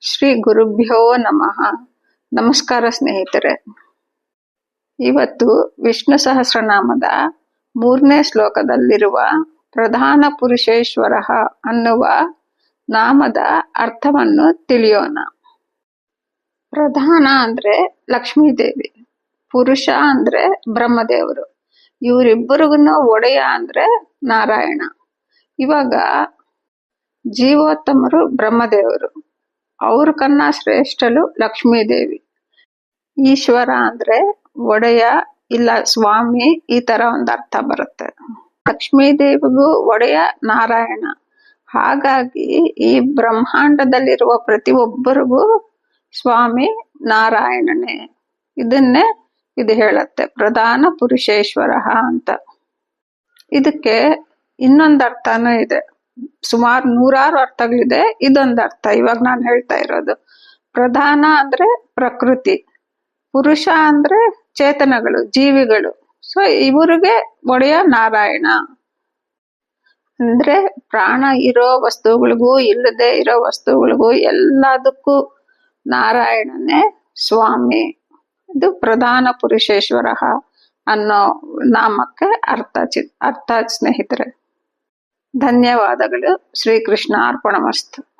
ಶ್ರೀ ಗುರುಭ್ಯೋ ನಮಃ. ನಮಸ್ಕಾರ ಸ್ನೇಹಿತರೆ. ಇವತ್ತು ವಿಷ್ಣು ಸಹಸ್ರನಾಮದ ಮೂರನೇ ಶ್ಲೋಕದಲ್ಲಿರುವ ಪ್ರಧಾನ ಪುರುಷೇಶ್ವರ ಅನ್ನುವ ನಾಮದ ಅರ್ಥವನ್ನು ತಿಳಿಯೋಣ. ಪ್ರಧಾನ ಅಂದ್ರೆ ಲಕ್ಷ್ಮೀದೇವಿ, ಪುರುಷ ಅಂದ್ರೆ ಬ್ರಹ್ಮದೇವರು, ಇವರಿಬ್ಬರಿಗೂ ಒಡೆಯ ಅಂದ್ರೆ ನಾರಾಯಣ. ಇವಾಗ ಜೀವೋತ್ತಮರು ಬ್ರಹ್ಮದೇವರು. ಅವ್ರ ಕನ್ನ ಶ್ರೇಷ್ಠಲು ಲಕ್ಷ್ಮೀದೇವಿ. ಈಶ್ವರ ಅಂದ್ರೆ ಒಡೆಯ ಇಲ್ಲ ಸ್ವಾಮಿ ಈ ತರ ಒಂದು ಅರ್ಥ ಬರುತ್ತೆ. ಲಕ್ಷ್ಮೀದೇವಿಗೂ ಒಡೆಯ ನಾರಾಯಣ. ಹಾಗಾಗಿ ಈ ಬ್ರಹ್ಮಾಂಡದಲ್ಲಿರುವ ಪ್ರತಿಯೊಬ್ಬರಿಗೂ ಸ್ವಾಮಿ ನಾರಾಯಣನೇ. ಇದನ್ನೇ ಇದು ಹೇಳುತ್ತೆ. ಪ್ರಧಾನ ಪುರುಷೇಶ್ವರ ಅಂತ. ಇದಕ್ಕೆ ಇನ್ನೊಂದು ಅರ್ಥನೂ ಇದೆ. ಸುಮಾರು ನೂರಾರು ಅರ್ಥಗಳಿದೆ. ಇದೊಂದು ಅರ್ಥ. ಇವಾಗ ನಾನು ಹೇಳ್ತಾ ಇರೋದು. ಪ್ರಧಾನ ಅಂದ್ರೆ ಪ್ರಕೃತಿ. ಪುರುಷ ಅಂದ್ರೆ ಚೇತನಗಳು, ಜೀವಿಗಳು. ಸೊ ಇವರಿಗೆ ಒಡೆಯ ನಾರಾಯಣ. ಅಂದ್ರೆ ಪ್ರಾಣ ಇರೋ ವಸ್ತುಗಳಿಗೂ ಇಲ್ಲದೆ ಇರೋ ವಸ್ತುಗಳಿಗೂ ಎಲ್ಲದಕ್ಕೂ ನಾರಾಯಣನೇ ಸ್ವಾಮಿ. ಇದು ಪ್ರಧಾನ ಪುರುಷೇಶ್ವರ ಅನ್ನೋ ನಾಮಕ್ಕೆ ಅರ್ಥ ಚಿ ಅರ್ಥ ಸ್ನೇಹಿತರೆ. ಧನ್ಯವಾದಗಳು. ಶ್ರೀಕೃಷ್ಣ ಅರ್ಪಣಮಸ್ತು.